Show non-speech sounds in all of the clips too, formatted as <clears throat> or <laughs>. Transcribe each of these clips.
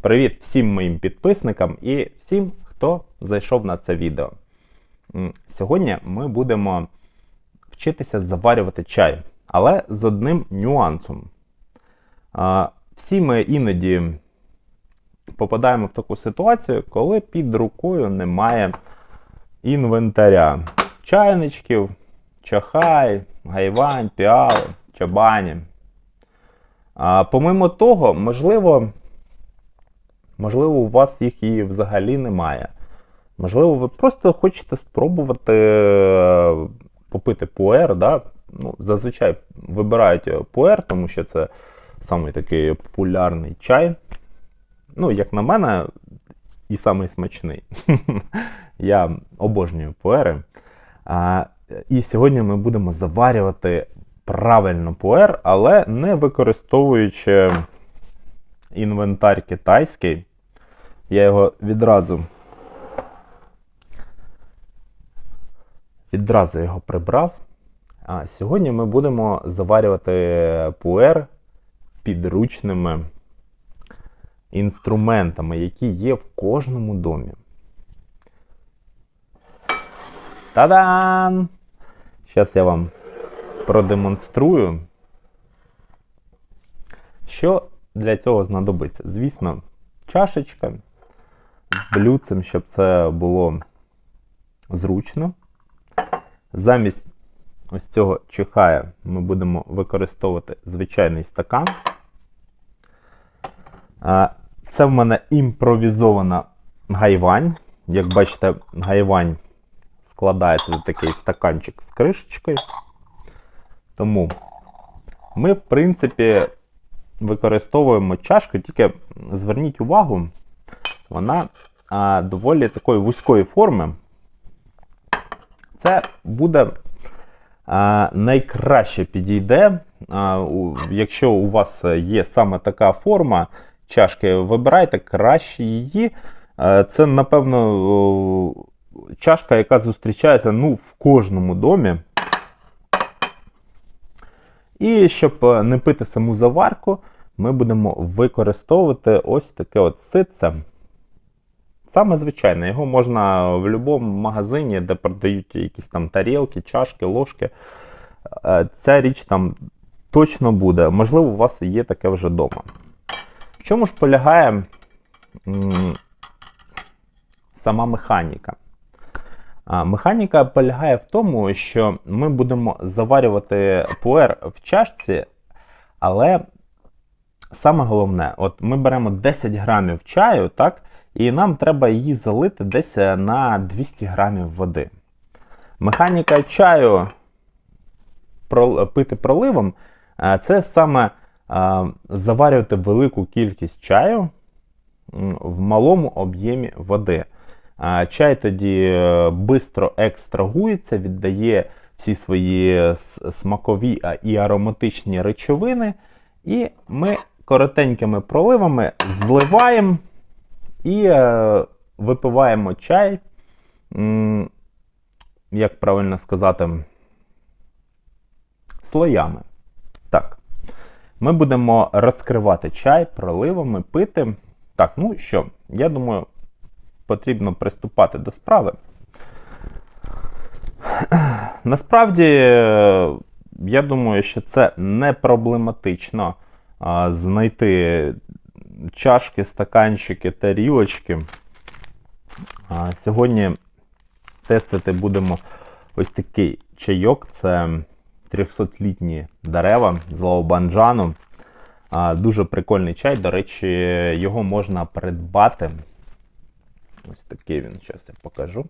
Привіт всім моїм підписникам і всім, хто зайшов на це відео. Сьогодні ми будемо вчитися заварювати чай, але з одним нюансом. Всі ми іноді попадаємо в таку ситуацію, коли під рукою немає інвентаря. Чайничків, чахай, гайвань, піали, чабані. Помимо того, можливо, можливо, у вас їх і взагалі немає. Можливо, ви просто хочете спробувати е, попити пуер. Да? Ну, зазвичай вибирають пуер, тому що це самий такий популярний чай. Ну, як на мене, і самий смачний. <laughs> Я обожнюю пуери. І сьогодні ми будемо заварювати правильно пуер, але не використовуючи інвентар китайський. Я його відразу відразу його прибрав. А сьогодні ми будемо заварювати пуер підручними інструментами, які є в кожному домі. Та-дам! Зараз я вам продемонструю, що для цього знадобиться. Звісно, чашечка з блюдцем, щоб це було зручно. Замість ось цього чихая ми будемо використовувати звичайний стакан. Це в мене імпровізована гайвань. Як бачите, гайвань складається в такий стаканчик з кришечкою. Тому ми, в принципі, використовуємо чашку, тільки зверніть увагу, вона а, доволі такої вузької форми. Це буде а, найкраще підійде. А, у, якщо у вас є саме така форма чашки, вибирайте краще її. А, це, напевно, чашка, яка зустрічається ну, в кожному домі. І щоб не пити саму заварку, ми будемо використовувати ось таке от ситце. Саме звичайне, його можна в будь-якому магазині, де продають якісь там тарілки, чашки, ложки. Е, Ця річ там точно буде. Можливо, у вас є таке вже вдома. В чому ж полягає сама механіка? Механіка полягає в тому, що ми будемо заварювати пуер в чашці, але саме головне, от ми беремо 10 грамів чаю, так, і нам треба її залити десь на 200 грамів води. Механіка чаю пити проливом це саме заварювати велику кількість чаю в малому об'ємі води. Чай тоді швидко екстрагується, віддає всі свої смакові і ароматичні речовини. І ми коротенькими проливами зливаємо і е, випиваємо чай, як правильно сказати, слоями. Так. Ми будемо розкривати чай проливами, пити. Так, ну що, я думаю, потрібно приступати до справи. <clears throat> Насправді, я думаю, що це не проблематично а, знайти чашки, стаканчики, тарілочки. А, Сьогодні тестити будемо ось такий чайок. Це 300-літні дерева з лаобанджану. Дуже прикольний чай. До речі, його можна придбати. Ось такий він, зараз я покажу.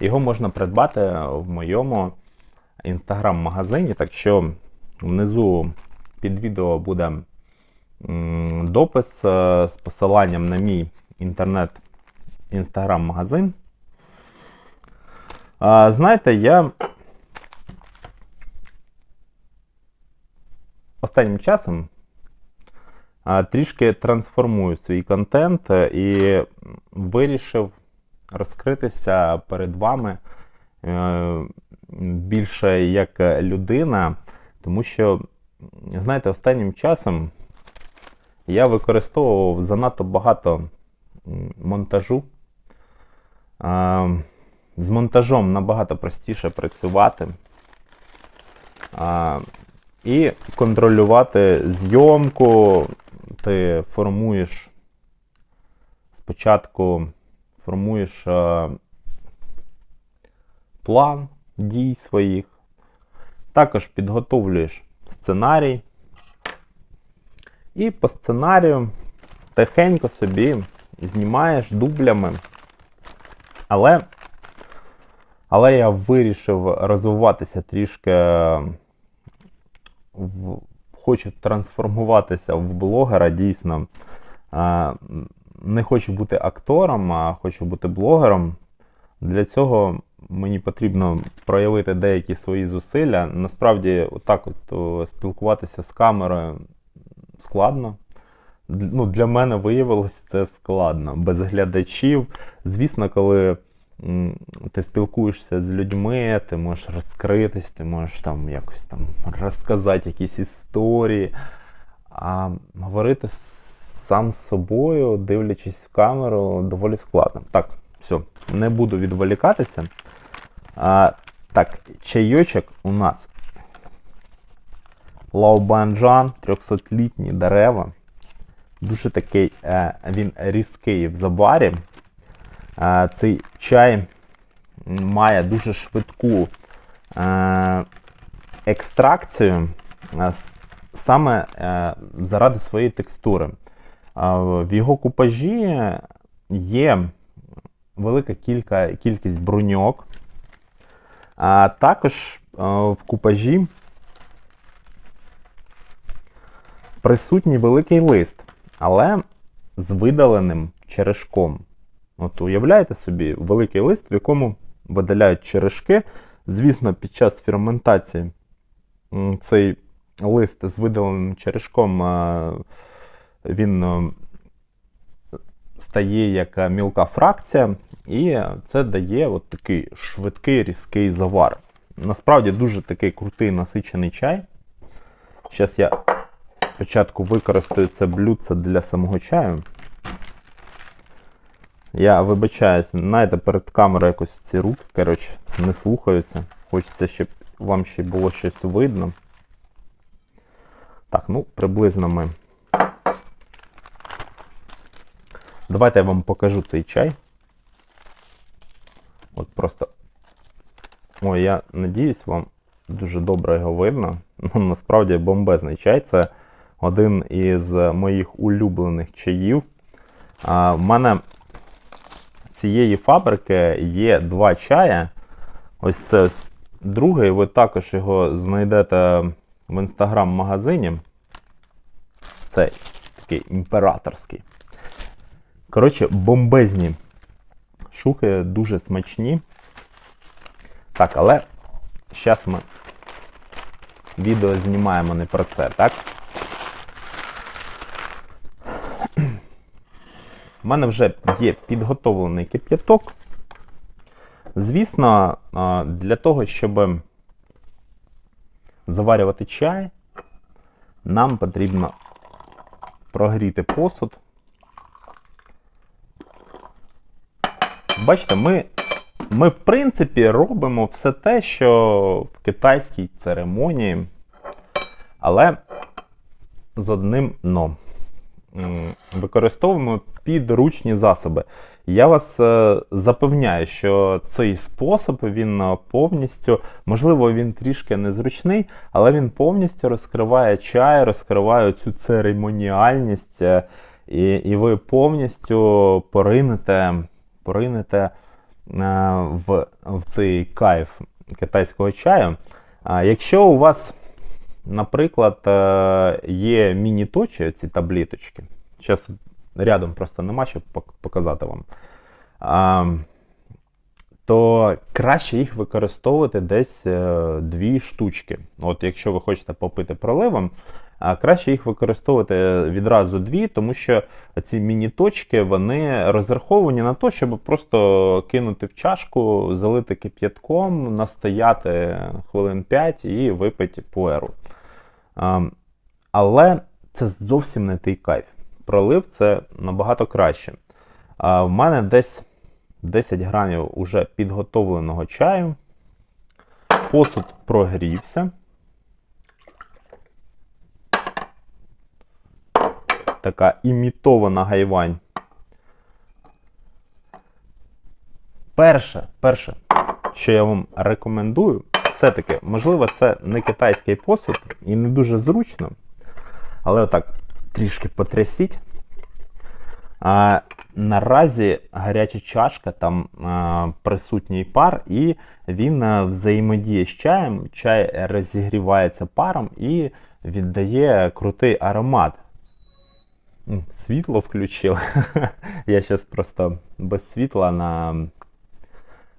Його можна придбати в моєму інстаграм-магазині. Так що внизу під відео буде допис е, з посиланням на мій інтернет-інстаграм-магазин. Знаєте, я останнім часом трішки трансформую свій контент і вирішив розкритися перед вами е, більше як людина, тому що, знаєте, останнім часом я використовував занадто багато монтажу. З монтажом набагато простіше працювати. А, і контролювати зйомку. Ти формуєш спочатку формуєш е, план дій своїх, також підготовлюєш сценарій. І по сценарію тихенько собі знімаєш дублями. Але, але я вирішив розвиватися трішки, в, хочу трансформуватися в блогера дійсно. Не хочу бути актором, а хочу бути блогером. Для цього мені потрібно проявити деякі свої зусилля. Насправді, отак от спілкуватися з камерою складно. Ну, для мене виявилось це складно. Без глядачів. Звісно, коли ти спілкуєшся з людьми, ти можеш розкритись, ти можеш там якось там розказати якісь історії. А говорити сам з собою, дивлячись в камеру, доволі складно. Так, все, не буду відволікатися. А, так, чайочок у нас. Лаобанджан, 300-літні дерева. Дуже такий е, він різкий в забарі. Цей чай має дуже швидку е, екстракцію е, саме е, заради своєї текстури. В його купажі є велика кілька, кількість бруньок. А також в купажі присутній великий лист, але з видаленим черешком. От уявляєте собі великий лист, в якому видаляють черешки. Звісно, під час ферментації цей лист з видаленим черешком він стає як мілка фракція, і це дає от такий швидкий різкий завар. Насправді дуже такий крутий насичений чай. Зараз я спочатку використаю це блюдце для самого чаю. Я вибачаюсь, знаєте, перед камерою якось ці руки, коротше, не слухаються. Хочеться, щоб вам ще було щось видно. Так, ну, приблизно ми. Давайте я вам покажу цей чай. От просто. Ой, я надіюсь, вам дуже добре його видно. Ну, насправді бомбезний чай. Це один із моїх улюблених чаїв. В мене цієї фабрики є два чая. Ось це другий. Ви також його знайдете в інстаграм-магазині. Цей такий імператорський. Коротше, бомбезні шухи, дуже смачні. Так, але зараз ми відео знімаємо не про це, так? У мене вже є підготовлений кип'яток. Звісно, для того, щоб заварювати чай, нам потрібно прогріти посуд. Бачите, ми, ми в принципі робимо все те, що в китайській церемонії, але з одним но. Використовуємо підручні засоби. Я вас е, запевняю, що цей спосіб він е, повністю, можливо, він трішки незручний, але він повністю розкриває чай, розкриває цю церемоніальність, е, і, і ви повністю поринете, поринете в, в цей кайф китайського чаю. Якщо у вас, наприклад, е, є міні-точі, ці табліточки, зараз рядом просто нема, пок- показати вам. То краще їх використовувати десь е, дві штучки. От якщо ви хочете попити проливом, краще їх використовувати відразу дві, тому що ці міні-точки вони розраховані на те, щоб просто кинути в чашку, залити кип'ятком, настояти хвилин 5 і випити пуеру. Але це зовсім не той кайф. пролив, це набагато краще. В мене десь 10 грамів уже підготовленого чаю. Посуд прогрівся. Така імітована гайвань. Перше, перше, що я вам рекомендую, все-таки, можливо, це не китайський посуд і не дуже зручно. Але отак трішки потрясіть. А, Наразі гаряча чашка, там а, присутній пар, і він а, взаємодіє з чаєм. Чай розігрівається паром і віддає крутий аромат. Світло включив. <laughs> Я зараз просто без світла на,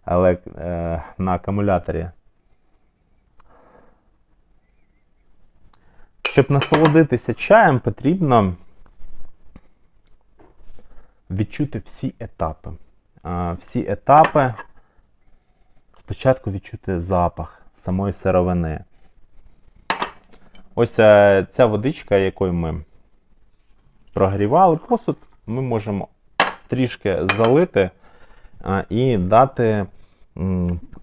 елек... е, на акумуляторі. Щоб насолодитися чаєм, потрібно відчути всі етапи. Всі етапи. Спочатку відчути запах самої сировини. Ось е, ця водичка, якою ми прогрівали посуд, ми можемо трішки залити і дати,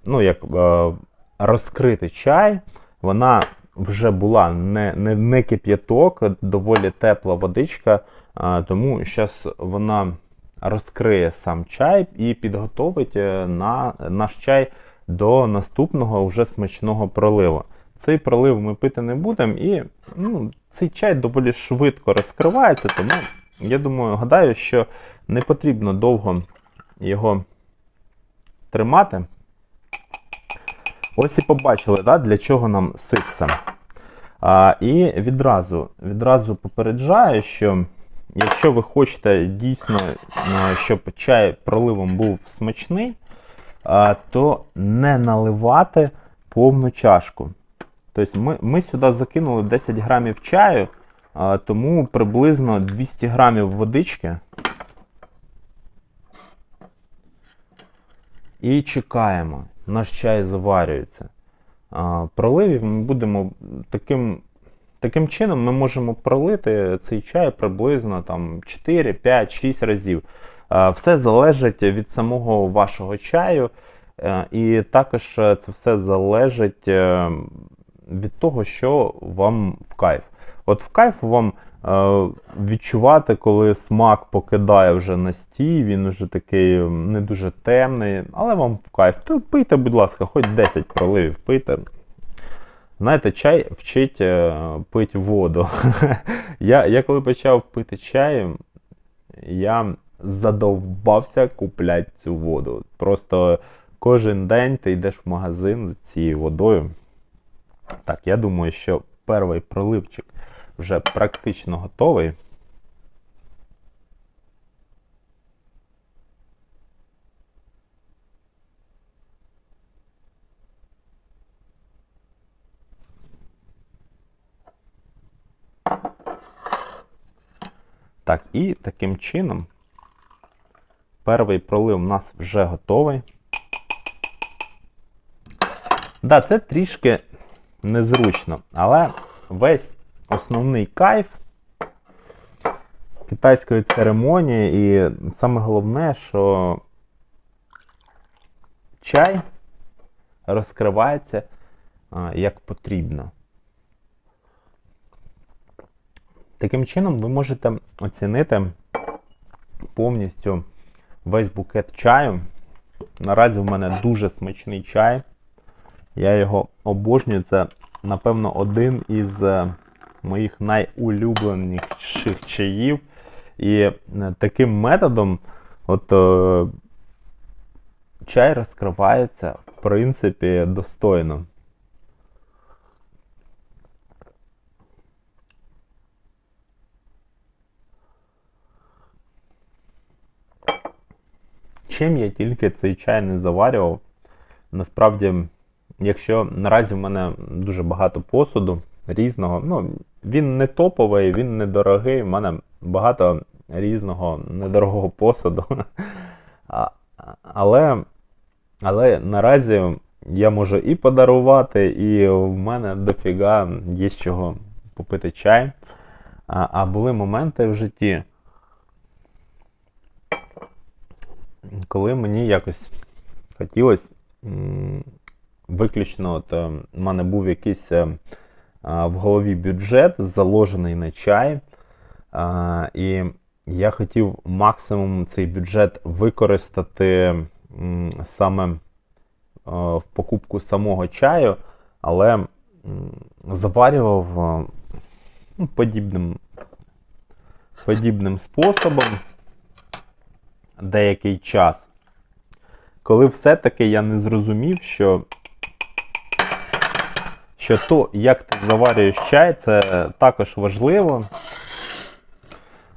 ну, як е, розкрити чай. Вона вже була не, не, не кип'яток, доволі тепла водичка, тому зараз вона розкриє сам чай і підготовить е, на наш чай до наступного вже смачного проливу. Цей пролив ми пити не будемо, і ну, цей чай доволі швидко розкривається, тому я думаю, гадаю, що не потрібно довго його тримати. Ось і побачили, да, для чого нам ситце. А, І відразу, відразу попереджаю, що якщо ви хочете дійсно, щоб чай проливом був смачний, то не наливати повну чашку. Тобто ми, ми сюди закинули 10 грамів чаю, тому приблизно 200 грамів водички. І чекаємо. Наш чай заварюється. Проливів ми будемо таким таким чином ми можемо пролити цей чай приблизно там 4, 5, 6 разів. Все залежить від самого вашого чаю. І також це все залежить е, від того, що вам в кайф. От в кайф вам е, відчувати, коли смак покидає вже настій, він вже такий не дуже темний, але вам в кайф. То пийте, будь ласка, хоч 10 проливів пийте. Знаєте, чай вчить е, пити воду. <laughs> я, я коли почав пити чай, я задовбався купляти цю воду. Просто кожен день ти йдеш в магазин з цією водою. Так, я думаю, що перший проливчик вже практично готовий. Так, і таким чином перший пролив у нас вже готовий. Да, це трішки незручно, але весь основний кайф китайської церемонії, і саме головне, що чай розкривається як потрібно. Таким чином, ви можете оцінити повністю весь букет чаю. Наразі в мене дуже смачний чай. Я його обожнюю. Це, напевно, один із е, моїх найулюбленіших чаїв. І е, таким методом от, е, чай розкривається, в принципі, достойно. Чим я тільки цей чай не заварював, насправді, якщо наразі в мене дуже багато посуду різного, ну, він не топовий, він не дорогий, в мене багато різного недорогого посуду. <laughs> Але але наразі я можу і подарувати, і в мене дофіга є з чого попити чай. А, а були моменти в житті, коли мені якось хотілося виключно, от е, в мене був якийсь е, в голові бюджет, заложений на чай. І я хотів максимум цей бюджет використати саме е, в покупку самого чаю, але заварював ну, подібним, подібним способом деякий час. Коли все-таки я не зрозумів, що що то, як ти заварюєш чай, це також важливо.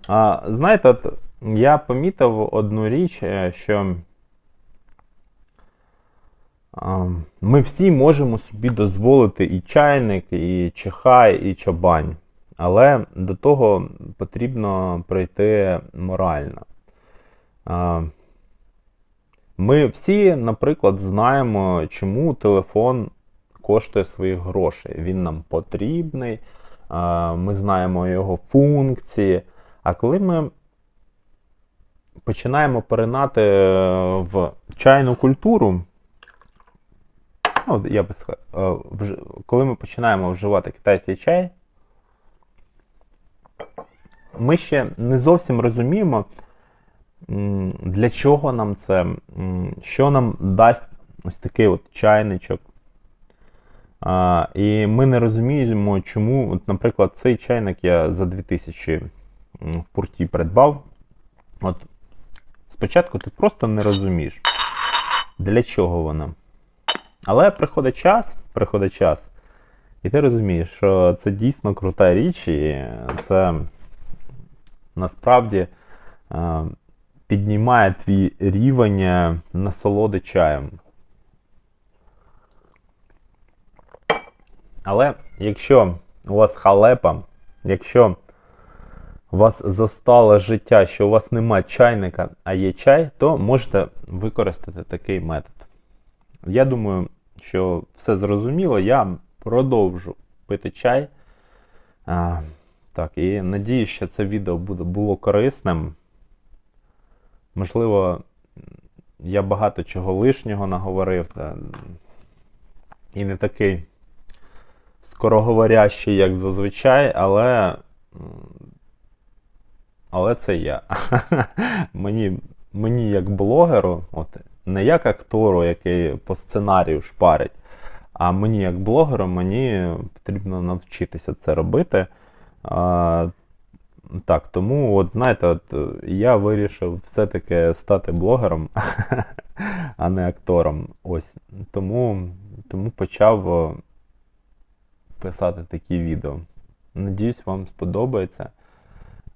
А, знаєте, от я помітив одну річ, е, що ми всі можемо собі дозволити і чайник, і чихай, і чабань. Але до того потрібно прийти морально. Ми всі, наприклад, знаємо, чому телефон коштує своїх грошей. Він нам потрібний, ми знаємо його функції. А коли ми починаємо поринати е, в чайну культуру, ну, я би сказав, е, коли ми починаємо вживати китайський чай, ми ще не зовсім розуміємо, для чого нам це, що нам дасть ось такий от чайничок. А, і ми не розуміємо, чому, от, наприклад, цей чайник я за 2000 в пурті придбав. От спочатку ти просто не розумієш, для чого вона. Але приходить час, приходить час, і ти розумієш, що це дійсно крута річ, і це насправді е, піднімає твій рівень е, насолоди чаєм. Але якщо у вас халепа, якщо вас застало життя, що у вас нема чайника, а є чай, то можете використати такий метод. Я думаю, що все зрозуміло. Я продовжу пити чай. А, так, і надіюсь, що це відео буде, було корисним. Можливо, я багато чого лишнього наговорив. І не такий скороговорящий, як зазвичай, але. але це я. <laughs> мені, мені як блогеру, от, не як актору, який по сценарію шпарить, а мені як блогеру, мені потрібно навчитися це робити. Так, тому, от знаєте, от, е, я вирішив все-таки стати блогером, <laughs> а не актором. Ось. Тому, тому почав писати такі відео. Надіюсь, вам сподобається.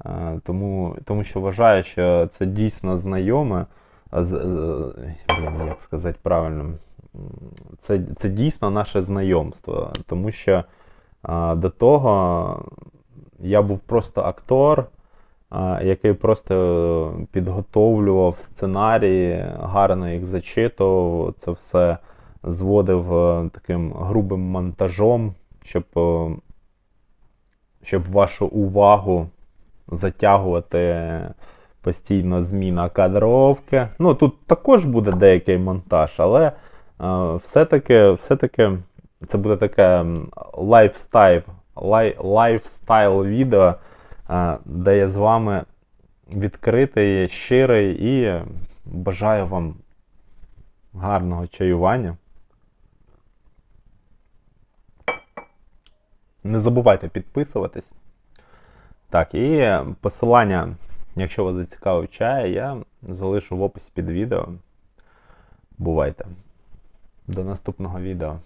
Е, Тому, тому що вважаю, що це дійсно знайоме. з- з- Як сказати правильно? Це, це дійсно наше знайомство. Тому що до того я був просто актор, який просто підготовлював сценарії, гарно їх зачитував, це все зводив е, таким грубим монтажом, щоб, е, щоб вашу увагу затягувати постійно зміна кадровки. Ну, тут також буде деякий монтаж, але е, все-таки, все-таки це буде таке лайфстайл, лай, лайфстайл відео, е, де я з вами відкритий, щирий і бажаю вам гарного чаювання. Не забувайте підписуватись. Так, і посилання, якщо вас зацікавив чай, я залишу в описі під відео. Бувайте. До наступного відео.